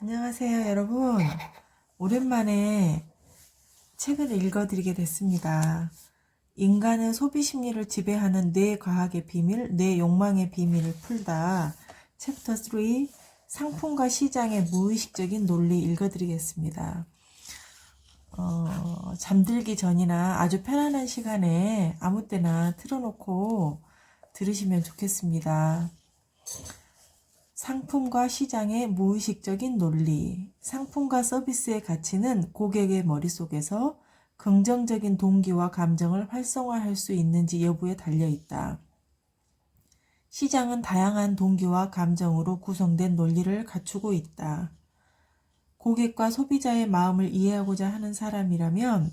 안녕하세요, 여러분. 오랜만에 책을 읽어드리게 됐습니다. 인간의 소비 심리를 지배하는 뇌 과학의 비밀, 뇌 욕망의 비밀을 풀다. 챕터 3 상품과 시장의 무의식적인 논리 읽어드리겠습니다. 어, 잠들기 전이나 아주 편안한 시간에 아무 때나 틀어놓고 들으시면 좋겠습니다. 상품과 시장의 무의식적인 논리, 상품과 서비스의 가치는 고객의 머릿속에서 긍정적인 동기와 감정을 활성화할 수 있는지 여부에 달려 있다. 시장은 다양한 동기와 감정으로 구성된 논리를 갖추고 있다. 고객과 소비자의 마음을 이해하고자 하는 사람이라면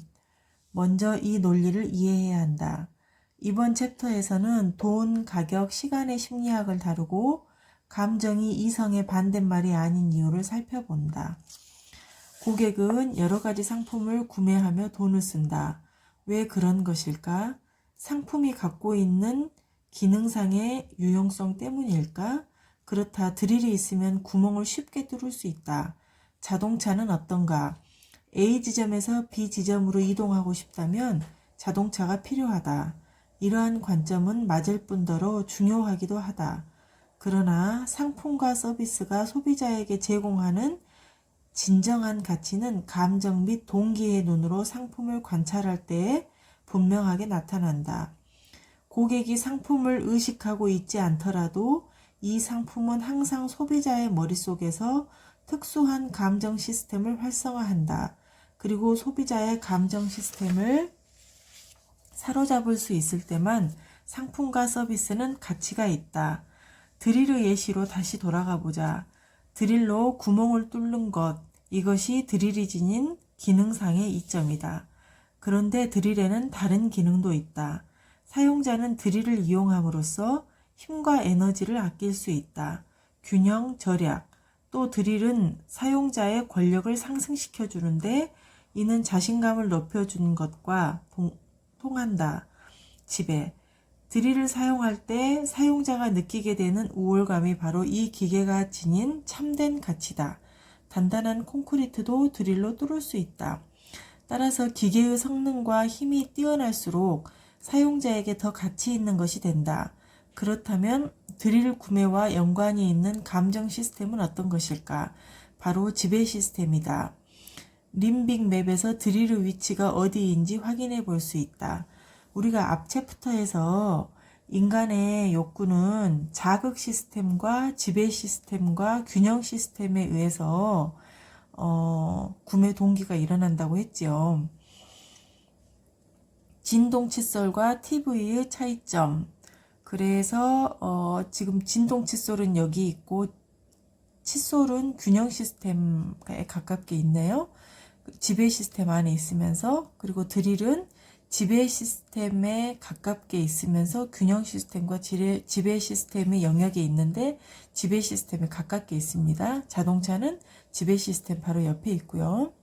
먼저 이 논리를 이해해야 한다. 이번 챕터에서는 돈, 가격, 시간의 심리학을 다루고 감정이 이성의 반대말이 아닌 이유를 살펴본다. 고객은 여러 가지 상품을 구매하며 돈을 쓴다. 왜 그런 것일까? 상품이 갖고 있는 기능상의 유용성 때문일까? 그렇다. 드릴이 있으면 구멍을 쉽게 뚫을 수 있다. 자동차는 어떤가? A 지점에서 B 지점으로 이동하고 싶다면 자동차가 필요하다. 이러한 관점은 맞을 뿐더러 중요하기도 하다. 그러나 상품과 서비스가 소비자에게 제공하는 진정한 가치는 감정 및 동기의 눈으로 상품을 관찰할 때에 분명하게 나타난다. 고객이 상품을 의식하고 있지 않더라도 이 상품은 항상 소비자의 머릿속에서 특수한 감정 시스템을 활성화한다. 그리고 소비자의 감정 시스템을 사로잡을 수 있을 때만 상품과 서비스는 가치가 있다. 드릴의 예시로 다시 돌아가 보자. 드릴로 구멍을 뚫는 것, 이것이 드릴이 지닌 기능상의 이점이다. 그런데 드릴에는 다른 기능도 있다. 사용자는 드릴을 이용함으로써 힘과 에너지를 아낄 수 있다. 균형, 절약. 또 드릴은 사용자의 권력을 상승시켜 주는데 이는 자신감을 높여주는 것과 동- 통한다. 지배. 드릴을 사용할 때 사용자가 느끼게 되는 우월감이 바로 이 기계가 지닌 참된 가치다. 단단한 콘크리트도 드릴로 뚫을 수 있다. 따라서 기계의 성능과 힘이 뛰어날수록 사용자에게 더 가치 있는 것이 된다. 그렇다면 드릴 구매와 연관이 있는 감정 시스템은 어떤 것일까? 바로 지배 시스템이다. 림빅 맵에서 드릴의 위치가 어디인지 확인해 볼 수 있다. 우리가 앞 챕터에서 인간의 욕구는 자극 시스템과 지배 시스템과 균형 시스템에 의해서 어, 구매 동기가 일어난다고 했지요. 진동 칫솔과 TV의 차이점. 그래서 어, 지금 진동 칫솔은 여기 있고 칫솔은 균형 시스템에 가깝게 있네요. 지배 시스템 안에 있으면서 그리고 드릴은 지배 시스템에 가깝게 있으면서 균형 시스템과 지배, 시스템의 영역에 있는데 지배 시스템에 가깝게 있습니다. 자동차는 지배 시스템 바로 옆에 있고요.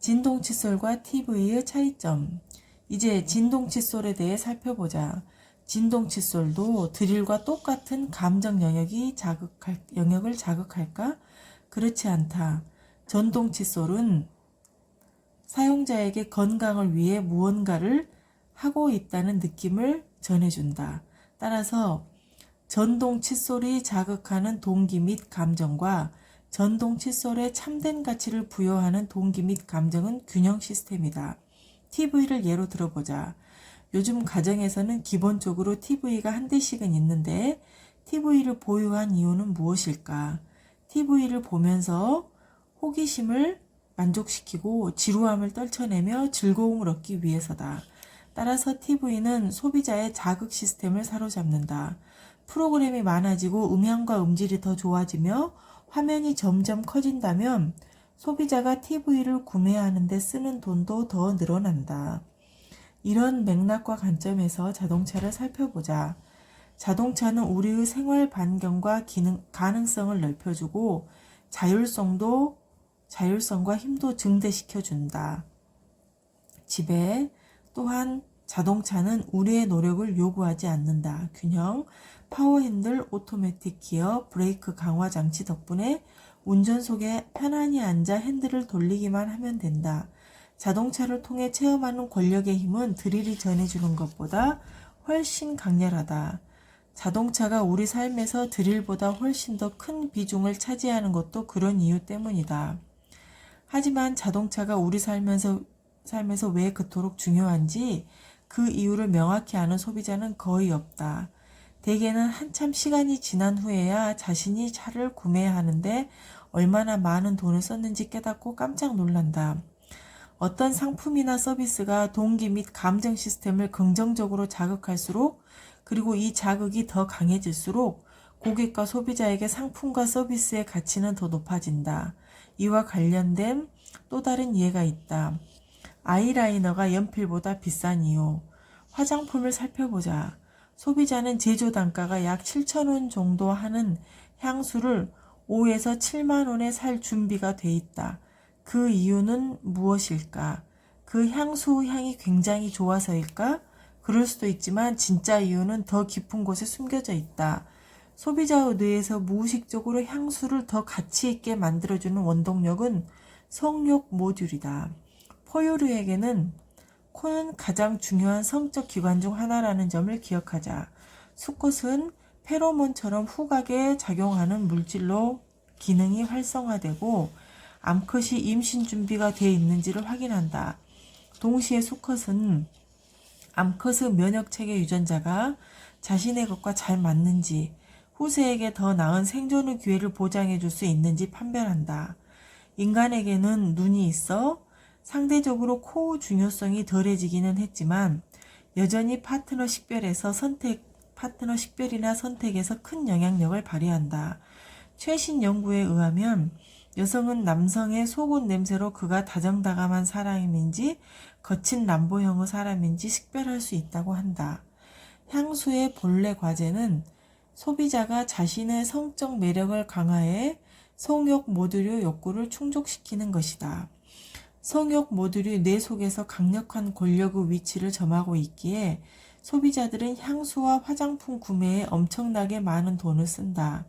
진동 칫솔과 TV의 차이점. 이제 진동 칫솔에 대해 살펴보자. 진동 칫솔도 드릴과 똑같은 감정 영역이 자극할, 영역을 자극할까? 그렇지 않다. 전동 칫솔은 사용자에게 건강을 위해 무언가를 하고 있다는 느낌을 전해준다. 따라서 전동 칫솔이 자극하는 동기 및 감정과 전동 칫솔에 참된 가치를 부여하는 동기 및 감정은 균형 시스템이다. TV를 예로 들어보자. 요즘 가정에서는 기본적으로 TV가 한 대씩은 있는데 TV를 보유한 이유는 무엇일까? TV를 보면서 호기심을 만족시키고 지루함을 떨쳐내며 즐거움을 얻기 위해서다. 따라서 TV는 소비자의 자극 시스템을 사로잡는다. 프로그램이 많아지고 음향과 음질이 더 좋아지며 화면이 점점 커진다면 소비자가 TV를 구매하는데 쓰는 돈도 더 늘어난다. 이런 맥락과 관점에서 자동차를 살펴보자. 자동차는 우리의 생활 반경과 기능, 가능성을 넓혀주고 자율성도 자율성과 힘도 증대시켜 준다. 지배 또한 자동차는 우리의 노력을 요구하지 않는다. 균형 파워 핸들, 오토매틱 기어, 브레이크 강화 장치 덕분에 운전석에 편안히 앉아 핸들을 돌리기만 하면 된다. 자동차를 통해 체험하는 권력의 힘은 드릴이 전해주는 것보다 훨씬 강렬하다. 자동차가 우리 삶에서 드릴보다 훨씬 더 큰 비중을 차지하는 것도 그런 이유 때문이다. 하지만 자동차가 우리 살면서, 삶에서 왜 그토록 중요한지 그 이유를 명확히 아는 소비자는 거의 없다. 대개는 한참 시간이 지난 후에야 자신이 차를 구매해야 하는데 얼마나 많은 돈을 썼는지 깨닫고 깜짝 놀란다. 어떤 상품이나 서비스가 동기 및 감정 시스템을 긍정적으로 자극할수록 그리고 이 자극이 더 강해질수록 고객과 소비자에게 상품과 서비스의 가치는 더 높아진다. 이와 관련된 또 다른 예가 있다. 아이라이너가 연필보다 비싼 이유. 화장품을 살펴보자. 소비자는 제조 단가가 약 7,000원 정도 하는 향수를 5에서 7만 원에 살 준비가 돼 있다. 그 이유는 무엇일까? 그 향수 향이 굉장히 좋아서일까? 그럴 수도 있지만 진짜 이유는 더 깊은 곳에 숨겨져 있다. 소비자의 뇌에서 무의식적으로 향수를 더 가치 있게 만들어주는 원동력은 성욕 모듈이다. 포유류에게는 코는 가장 중요한 성적 기관 중 하나라는 점을 기억하자. 수컷은 페로몬처럼 후각에 작용하는 물질로 기능이 활성화되고 암컷이 임신 준비가 되어 있는지를 확인한다. 동시에 수컷은 암컷의 면역 체계 유전자가 자신의 것과 잘 맞는지 후세에게 더 나은 생존의 기회를 보장해 줄 수 있는지 판별한다. 인간에게는 눈이 있어 상대적으로 코의 중요성이 덜해지기는 했지만 여전히 파트너 식별에서 선택, 파트너 식별이나 선택에서 큰 영향력을 발휘한다. 최신 연구에 의하면 여성은 남성의 속옷 냄새로 그가 다정다감한 사람인지 거친 남보형의 사람인지 식별할 수 있다고 한다. 향수의 본래 과제는 소비자가 자신의 성적 매력을 강화해 성욕 모듈의 욕구를 충족시키는 것이다. 성욕 모듈이 뇌 속에서 강력한 권력의 위치를 점하고 있기에 소비자들은 향수와 화장품 구매에 엄청나게 많은 돈을 쓴다.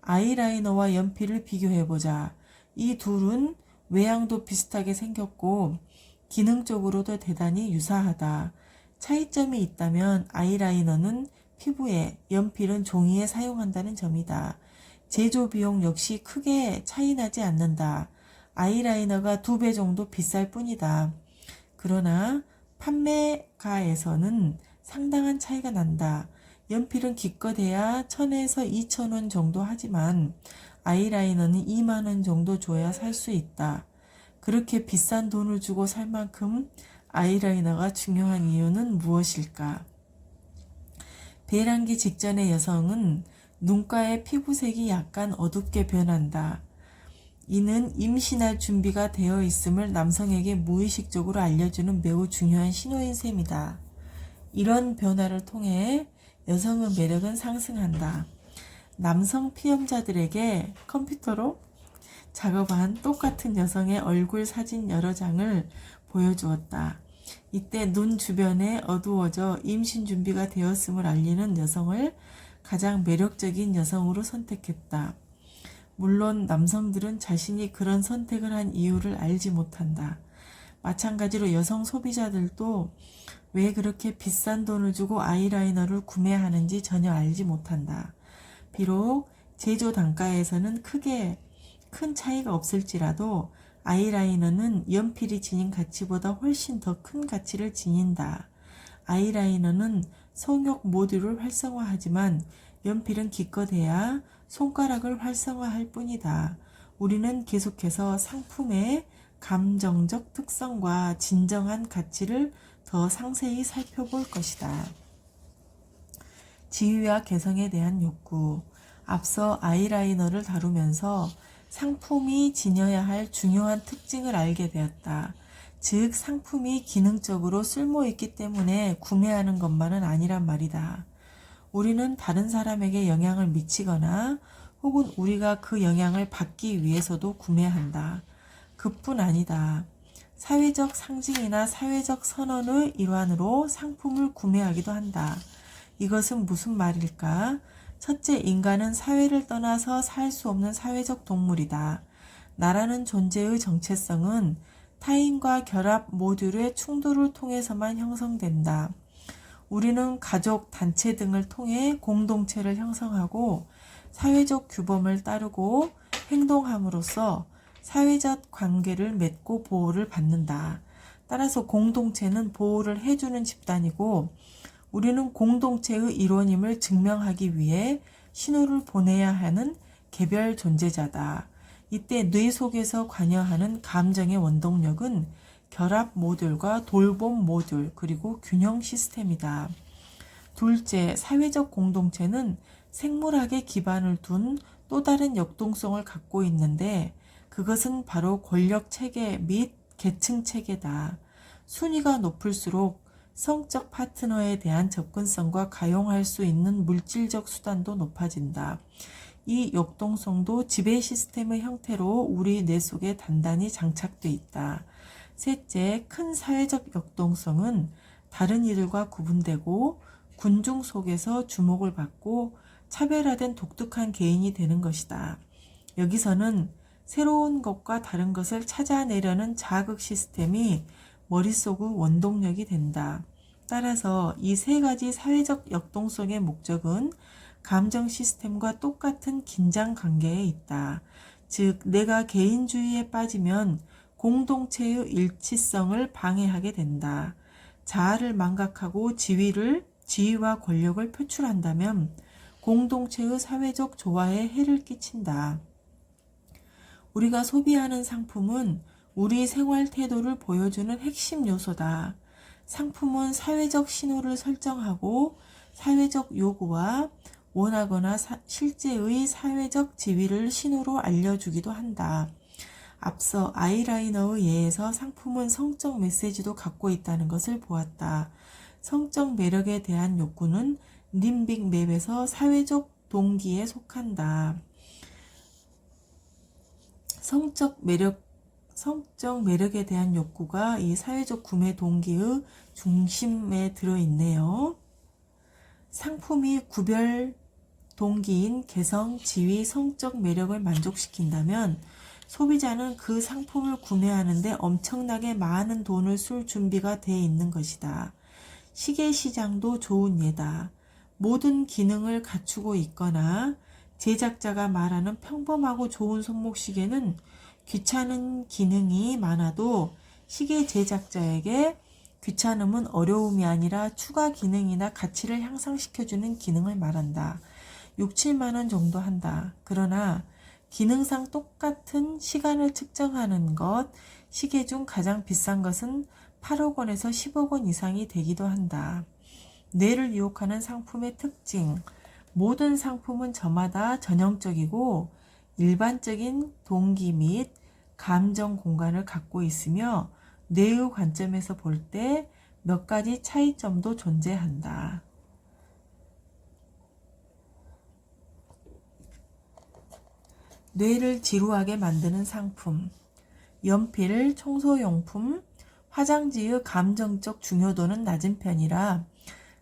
아이라이너와 연필을 비교해보자. 이 둘은 외양도 비슷하게 생겼고 기능적으로도 대단히 유사하다. 차이점이 있다면 아이라이너는 피부에, 연필은 종이에 사용한다는 점이다. 제조 비용 역시 크게 차이나지 않는다. 아이라이너가 두 배 정도 비쌀 뿐이다. 그러나 판매가에서는 상당한 차이가 난다. 연필은 기껏해야 1000에서 2000원 정도 하지만 아이라이너는 2만원 정도 줘야 살 수 있다. 그렇게 비싼 돈을 주고 살 만큼 아이라이너가 중요한 이유는 무엇일까? 배란기 직전의 여성은 눈가의 피부색이 약간 어둡게 변한다. 이는 임신할 준비가 되어 있음을 남성에게 무의식적으로 알려주는 매우 중요한 신호인 셈이다. 이런 변화를 통해 여성의 매력은 상승한다. 남성 피험자들에게 컴퓨터로 작업한 똑같은 여성의 얼굴 사진 여러 장을 보여주었다. 이때 눈 주변에 어두워져 임신 준비가 되었음을 알리는 여성을 가장 매력적인 여성으로 선택했다. 물론 남성들은 자신이 그런 선택을 한 이유를 알지 못한다. 마찬가지로 여성 소비자들도 왜 그렇게 비싼 돈을 주고 아이라이너를 구매하는지 전혀 알지 못한다. 비록 제조 단가에서는 크게 큰 차이가 없을지라도 아이라이너는 연필이 지닌 가치보다 훨씬 더 큰 가치를 지닌다. 아이라이너는 성욕 모듈을 활성화하지만 연필은 기껏해야 손가락을 활성화할 뿐이다. 우리는 계속해서 상품의 감정적 특성과 진정한 가치를 더 상세히 살펴볼 것이다. 지위와 개성에 대한 욕구. 앞서 아이라이너를 다루면서 상품이 지녀야 할 중요한 특징을 알게 되었다. 즉, 상품이 기능적으로 쓸모있기 때문에 구매하는 것만은 아니란 말이다. 우리는 다른 사람에게 영향을 미치거나 혹은 우리가 그 영향을 받기 위해서도 구매한다. 그뿐 아니다. 사회적 상징이나 사회적 선언의 일환으로 상품을 구매하기도 한다. 이것은 무슨 말일까? 첫째, 인간은 사회를 떠나서 살 수 없는 사회적 동물이다. 나라는 존재의 정체성은 타인과 결합 모듈의 충돌을 통해서만 형성된다. 우리는 가족, 단체 등을 통해 공동체를 형성하고 사회적 규범을 따르고 행동함으로써 사회적 관계를 맺고 보호를 받는다. 따라서 공동체는 보호를 해주는 집단이고 우리는 공동체의 일원임을 증명하기 위해 신호를 보내야 하는 개별 존재자다. 이때 뇌 속에서 관여하는 감정의 원동력은 결합 모듈과 돌봄 모듈 그리고 균형 시스템이다. 둘째, 사회적 공동체는 생물학에 기반을 둔 또 다른 역동성을 갖고 있는데 그것은 바로 권력 체계 및 계층 체계다. 순위가 높을수록 성적 파트너에 대한 접근성과 가용할 수 있는 물질적 수단도 높아진다. 이 역동성도 지배 시스템의 형태로 우리 뇌 속에 단단히 장착돼 있다. 셋째, 큰 사회적 역동성은 다른 이들과 구분되고 군중 속에서 주목을 받고 차별화된 독특한 개인이 되는 것이다. 여기서는 새로운 것과 다른 것을 찾아내려는 자극 시스템이 머릿속의 원동력이 된다. 따라서 이 세 가지 사회적 역동성의 목적은 감정 시스템과 똑같은 긴장 관계에 있다. 즉, 내가 개인주의에 빠지면 공동체의 일치성을 방해하게 된다. 자아를 망각하고 지위를, 지위와 권력을 표출한다면 공동체의 사회적 조화에 해를 끼친다. 우리가 소비하는 상품은 우리 생활 태도를 보여주는 핵심 요소다. 상품은 사회적 신호를 설정하고 사회적 요구와 원하거나 사, 실제의 사회적 지위를 신호로 알려주기도 한다. 앞서 아이라이너의 예에서 상품은 성적 메시지도 갖고 있다는 것을 보았다. 성적 매력에 대한 욕구는 림빅 맵에서 사회적 동기에 속한다. 성적 매력, 성적 매력에 대한 욕구가 이 사회적 구매 동기의 중심에 들어있네요. 상품이 구별 동기인 개성, 지위, 성적 매력을 만족시킨다면 소비자는 그 상품을 구매하는데 엄청나게 많은 돈을 쓸 준비가 돼 있는 것이다. 시계 시장도 좋은 예다. 모든 기능을 갖추고 있거나 제작자가 말하는 평범하고 좋은 손목시계는 귀찮은 기능이 많아도 시계 제작자에게 귀찮음은 어려움이 아니라 추가 기능이나 가치를 향상시켜주는 기능을 말한다. 6, 7만원 정도 한다. 그러나 기능상 똑같은 시간을 측정하는 것, 시계 중 가장 비싼 것은 8억 원에서 10억 원 이상이 되기도 한다. 뇌를 유혹하는 상품의 특징. 모든 상품은 저마다 전형적이고 일반적인 동기 및 감정 공간을 갖고 있으며 뇌의 관점에서 볼 때 몇 가지 차이점도 존재한다. 뇌를 지루하게 만드는 상품. 연필, 청소용품, 화장지의 감정적 중요도는 낮은 편이라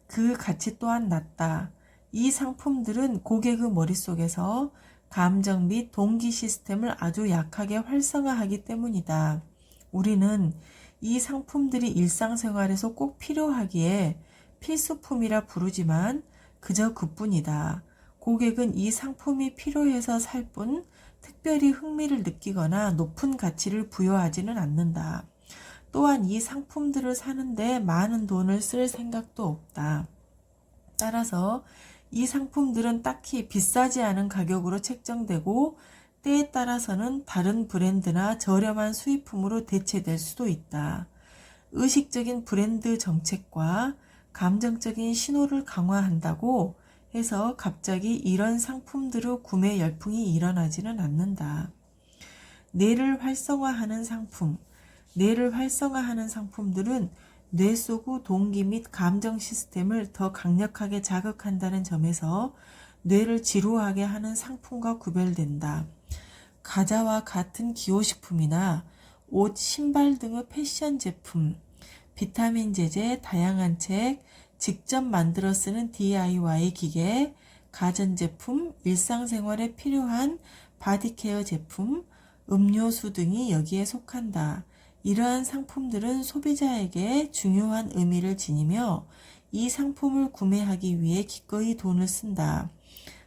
그 가치 또한 낮다. 이 상품들은 고객의 머릿속에서 감정 및 동기 시스템을 아주 약하게 활성화하기 때문이다. 우리는 이 상품들이 일상생활에서 꼭 필요하기에 필수품이라 부르지만 그저 그뿐이다. 고객은 이 상품이 필요해서 살 뿐 특별히 흥미를 느끼거나 높은 가치를 부여하지는 않는다. 또한 이 상품들을 사는데 많은 돈을 쓸 생각도 없다. 따라서 이 상품들은 딱히 비싸지 않은 가격으로 책정되고 때에 따라서는 다른 브랜드나 저렴한 수입품으로 대체될 수도 있다. 의식적인 브랜드 정책과 감정적인 신호를 강화한다고 해서 갑자기 이런 상품들의 구매 열풍이 일어나지는 않는다. 뇌를 활성화하는 상품, 뇌를 활성화하는 상품들은 뇌 속의 동기 및 감정 시스템을 더 강력하게 자극한다는 점에서 뇌를 지루하게 하는 상품과 구별된다. 과자와 같은 기호식품이나 옷, 신발 등의 패션 제품, 비타민 제제, 다양한 책, 직접 만들어 쓰는 DIY 기계, 가전제품, 일상생활에 필요한 바디케어 제품, 음료수 등이 여기에 속한다. 이러한 상품들은 소비자에게 중요한 의미를 지니며 이 상품을 구매하기 위해 기꺼이 돈을 쓴다.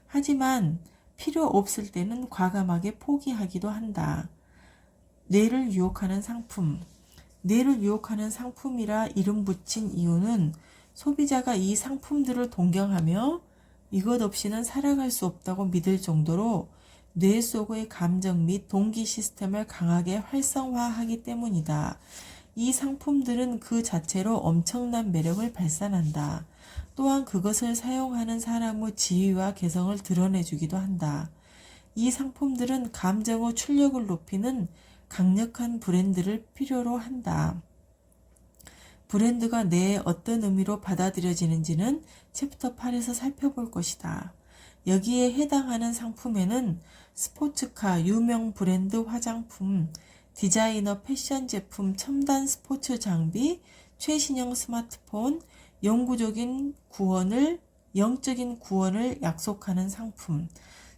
하지만 필요 없을 때는 과감하게 포기하기도 한다. 뇌를 유혹하는 상품. 뇌를 유혹하는 상품이라 이름 붙인 이유는 소비자가 이 상품들을 동경하며 이것 없이는 살아갈 수 없다고 믿을 정도로 뇌 속의 감정 및 동기 시스템을 강하게 활성화하기 때문이다. 이 상품들은 그 자체로 엄청난 매력을 발산한다. 또한 그것을 사용하는 사람의 지위와 개성을 드러내주기도 한다. 이 상품들은 감정의 출력을 높이는 강력한 브랜드를 필요로 한다. 브랜드가 내 어떤 의미로 받아들여지는지는 챕터 8에서 살펴볼 것이다. 여기에 해당하는 상품에는 스포츠카, 유명 브랜드 화장품, 디자이너 패션 제품, 첨단 스포츠 장비, 최신형 스마트폰, 영구적인 구원을, 영적인 구원을 약속하는 상품,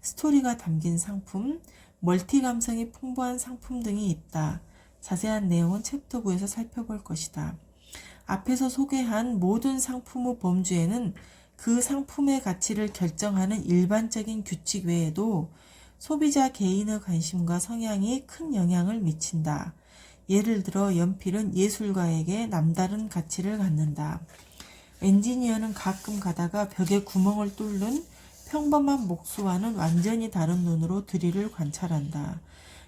스토리가 담긴 상품, 멀티 감성이 풍부한 상품 등이 있다. 자세한 내용은 챕터 9에서 살펴볼 것이다. 앞에서 소개한 모든 상품의 범주에는 그 상품의 가치를 결정하는 일반적인 규칙 외에도 소비자 개인의 관심과 성향이 큰 영향을 미친다. 예를 들어 연필은 예술가에게 남다른 가치를 갖는다. 엔지니어는 가끔 가다가 벽에 구멍을 뚫는 평범한 목수와는 완전히 다른 눈으로 드릴을 관찰한다.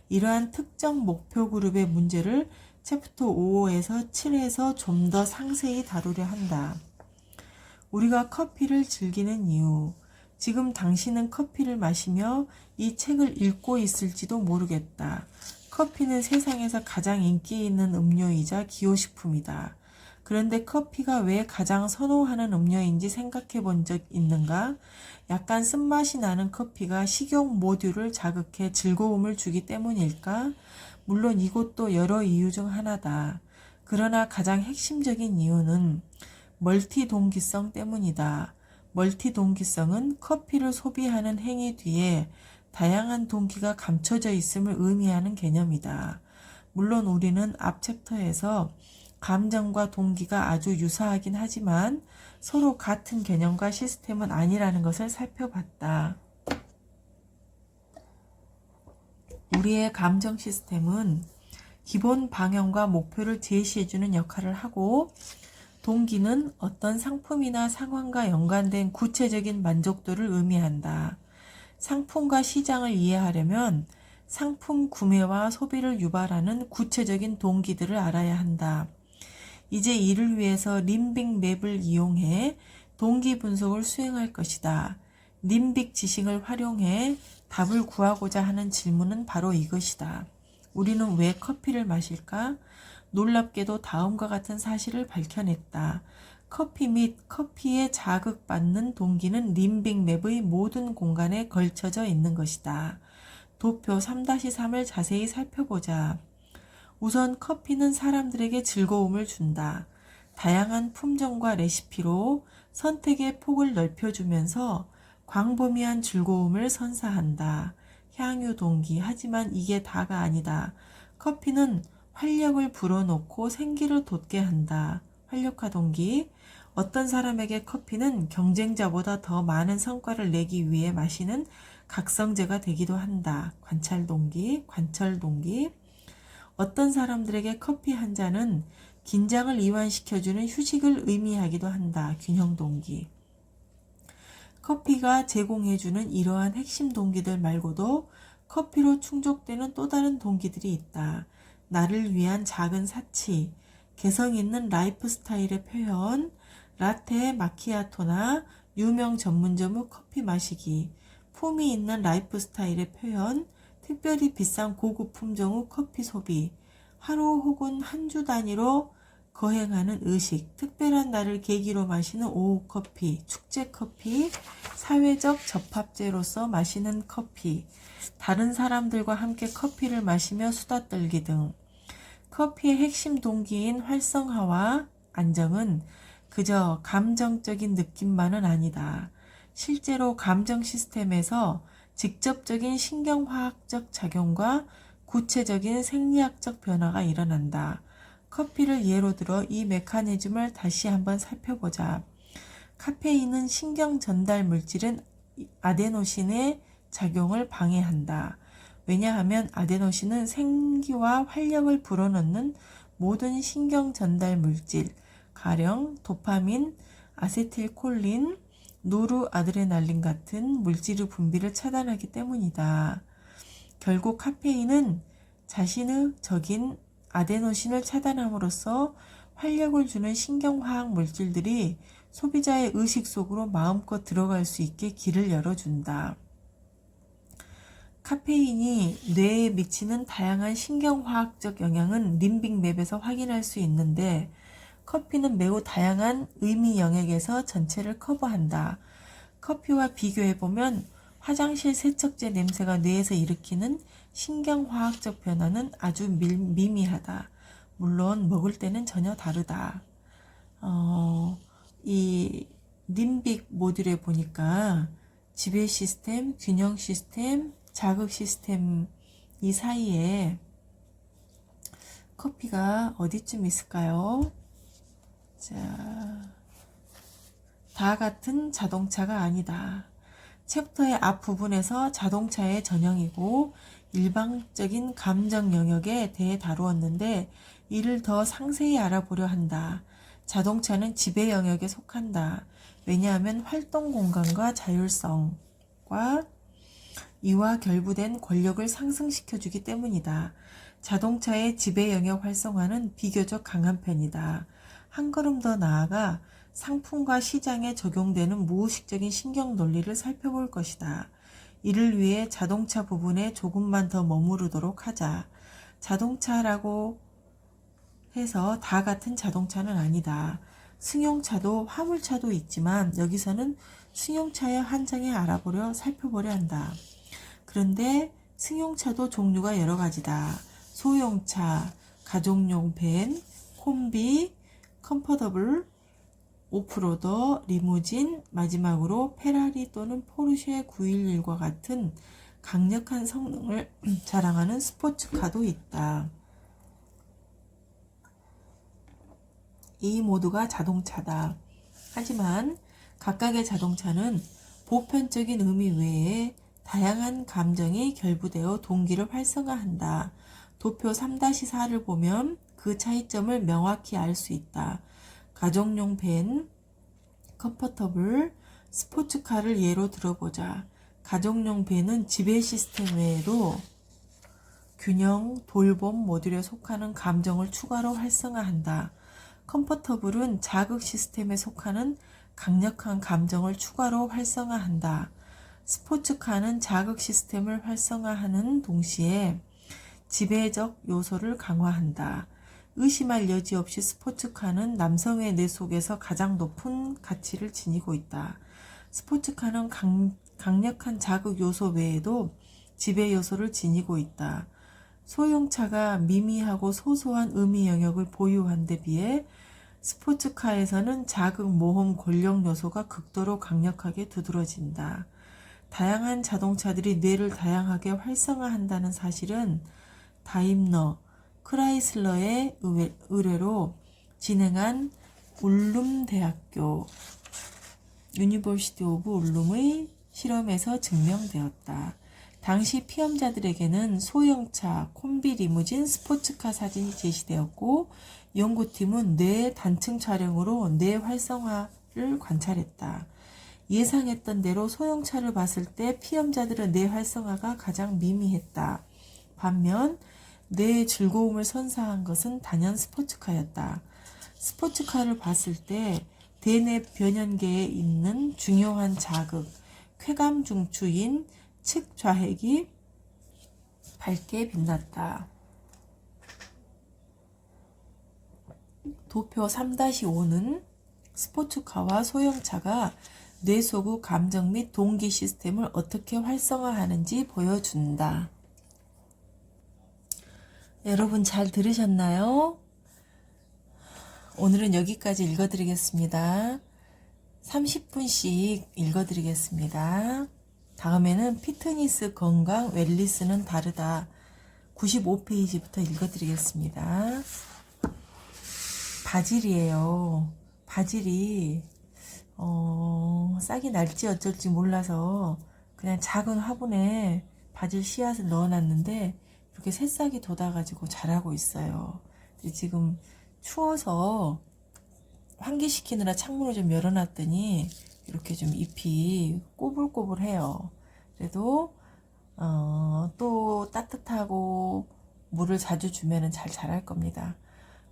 이러한 특정 목표 그룹의 문제를 챕터 5에서 7에서 좀 더 상세히 다루려 한다. 우리가 커피를 즐기는 이유. 지금 당신은 커피를 마시며 이 책을 읽고 있을지도 모르겠다. 커피는 세상에서 가장 인기 있는 음료이자 기호식품이다. 그런데 커피가 왜 가장 선호하는 음료인지 생각해 본 적 있는가? 약간 쓴맛이 나는 커피가 식욕 모듈을 자극해 즐거움을 주기 때문일까? 물론 이것도 여러 이유 중 하나다. 그러나 가장 핵심적인 이유는 멀티 동기성 때문이다. 멀티 동기성은 커피를 소비하는 행위 뒤에 다양한 동기가 감춰져 있음을 의미하는 개념이다. 물론 우리는 앞 챕터에서 감정과 동기가 아주 유사하긴 하지만 서로 같은 개념과 시스템은 아니라는 것을 살펴봤다. 우리의 감정 시스템은 기본 방향과 목표를 제시해주는 역할을 하고 동기는 어떤 상품이나 상황과 연관된 구체적인 만족도를 의미한다. 상품과 시장을 이해하려면 상품 구매와 소비를 유발하는 구체적인 동기들을 알아야 한다. 이제 이를 위해서 림빅 맵을 이용해 동기 분석을 수행할 것이다. 림빅 지식을 활용해 답을 구하고자 하는 질문은 바로 이것이다. 우리는 왜 커피를 마실까? 놀랍게도 다음과 같은 사실을 밝혀냈다. 커피 및 커피에 자극받는 동기는 림빅 맵의 모든 공간에 걸쳐져 있는 것이다. 도표 3-3을 자세히 살펴보자. 우선 커피는 사람들에게 즐거움을 준다. 다양한 품종과 레시피로 선택의 폭을 넓혀주면서 광범위한 즐거움을 선사한다. 향유 동기. 하지만 이게 다가 아니다. 커피는 활력을 불어넣고 생기를 돋게 한다. 활력화 동기. 어떤 사람에게 커피는 경쟁자보다 더 많은 성과를 내기 위해 마시는 각성제가 되기도 한다. 관찰 동기, 관철 동기. 어떤 사람들에게 커피 한 잔은 긴장을 이완시켜주는 휴식을 의미하기도 한다. 균형 동기. 커피가 제공해주는 이러한 핵심 동기들 말고도 커피로 충족되는 또 다른 동기들이 있다. 나를 위한 작은 사치, 개성 있는 라이프 스타일의 표현, 라테 마키아토나 유명 전문점의 커피 마시기, 품이 있는 라이프 스타일의 표현, 특별히 비싼 고급 품종의 커피 소비, 하루 혹은 한 주 단위로 거행하는 의식, 특별한 날을 계기로 마시는 오후 커피, 축제 커피, 사회적 접합제로서 마시는 커피, 다른 사람들과 함께 커피를 마시며 수다 떨기 등 커피의 핵심 동기인 활성화와 안정은 그저 감정적인 느낌만은 아니다. 실제로 감정 시스템에서 직접적인 신경화학적 작용과 구체적인 생리학적 변화가 일어난다. 커피를 예로 들어 이 메커니즘을 다시 한번 살펴보자. 카페인은 신경 전달 물질인 아데노신의 작용을 방해한다. 왜냐하면 아데노신은 생기와 활력을 불어넣는 모든 신경 전달 물질, 가령 도파민, 아세틸콜린, 노르아드레날린 같은 물질의 분비를 차단하기 때문이다. 결국 카페인은 자신의 적인 아데노신을 차단함으로써 활력을 주는 신경화학 물질들이 소비자의 의식 속으로 마음껏 들어갈 수 있게 길을 열어준다. 카페인이 뇌에 미치는 다양한 신경화학적 영향은 림빅 맵에서 확인할 수 있는데 커피는 매우 다양한 의미 영역에서 전체를 커버한다. 커피와 비교해보면 화장실 세척제 냄새가 뇌에서 일으키는 신경화학적 변화는 아주 밀, 미미하다. 물론 먹을 때는 전혀 다르다. 어, 이 림빅 모듈에 보니까 지배 시스템, 균형 시스템, 자극 시스템 이 사이에 커피가 어디쯤 있을까요? 자, 다 같은 자동차가 아니다. 챕터의 앞부분에서 자동차의 전형이고 일방적인 감정 영역에 대해 다루었는데 이를 더 상세히 알아보려 한다. 자동차는 지배 영역에 속한다. 왜냐하면 활동 공간과 자율성과 이와 결부된 권력을 상승시켜주기 때문이다. 자동차의 지배 영역 활성화는 비교적 강한 편이다. 한 걸음 더 나아가 상품과 시장에 적용되는 무의식적인 신경 논리를 살펴볼 것이다. 이를 위해 자동차 부분에 조금만 더 머무르도록 하자. 자동차라고 해서 다 같은 자동차는 아니다. 승용차도 화물차도 있지만 여기서는 승용차의 한 장에 알아보려 살펴보려 한다. 그런데 승용차도 종류가 여러 가지다. 소형차, 가족용 밴, 콤비, 컴포더블, 오프로더, 리무진, 마지막으로 페라리 또는 포르쉐 911과 같은 강력한 성능을 자랑하는 스포츠카도 있다. 이 모두가 자동차다. 하지만 각각의 자동차는 보편적인 의미 외에 다양한 감정이 결부되어 동기를 활성화한다. 도표 3-4를 보면 그 차이점을 명확히 알 수 있다. 가정용 밴, 컴포터블, 스포츠카를 예로 들어보자. 가정용 밴은 지배 시스템 외에도 균형, 돌봄 모듈에 속하는 감정을 추가로 활성화한다. 컴포터블은 자극 시스템에 속하는 강력한 감정을 추가로 활성화한다. 스포츠카는 자극 시스템을 활성화하는 동시에 지배적 요소를 강화한다. 의심할 여지 없이 스포츠카는 남성의 뇌 속에서 가장 높은 가치를 지니고 있다. 스포츠카는 강, 강력한 자극 요소 외에도 지배 요소를 지니고 있다. 소형차가 미미하고 소소한 의미 영역을 보유한 데 비해 스포츠카에서는 자극, 모험, 권력 요소가 극도로 강력하게 두드러진다. 다양한 자동차들이 뇌를 다양하게 활성화한다는 사실은 다임러, 크라이슬러의 의뢰로 진행한 울룸 대학교 유니버시티 오브 울룸의 실험에서 증명되었다. 당시 피험자들에게는 소형차, 콤비 리무진, 스포츠카 사진이 제시되었고 연구팀은 뇌 단층 촬영으로 뇌 활성화를 관찰했다. 예상했던 대로 소형차를 봤을 때 피험자들의 뇌 활성화가 가장 미미했다. 반면 뇌의 즐거움을 선사한 것은 단연 스포츠카였다. 스포츠카를 봤을 때 대뇌 변연계에 있는 중요한 자극, 쾌감 중추인 측 좌핵이 밝게 빛났다. 도표 3-5는 스포츠카와 소형차가 뇌 속의 감정 및 동기 시스템을 어떻게 활성화하는지 보여준다. 여러분 잘 들으셨나요? 오늘은 여기까지 읽어드리겠습니다. 30분씩 읽어드리겠습니다. 다음에는 피트니스 건강 웰리스는 다르다. 95페이지부터 읽어드리겠습니다. 바질이에요. 바질이 어, 싹이 날지 어쩔지 몰라서 그냥 작은 화분에 바질 씨앗을 넣어놨는데 이렇게 새싹이 돋아가지고 자라고 있어요. 지금 추워서 환기시키느라 창문을 좀 열어놨더니 이렇게 좀 잎이 꼬불꼬불해요. 그래도 어, 또 따뜻하고 물을 자주 주면은 잘 자랄 겁니다.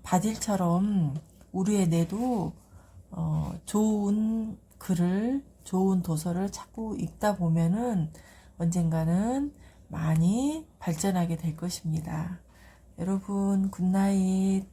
바질처럼 우리의 뇌도 어, 좋은 글을 좋은 도서를 자꾸 읽다 보면은 언젠가는 많이 발전하게 될 것입니다. 여러분 굿나잇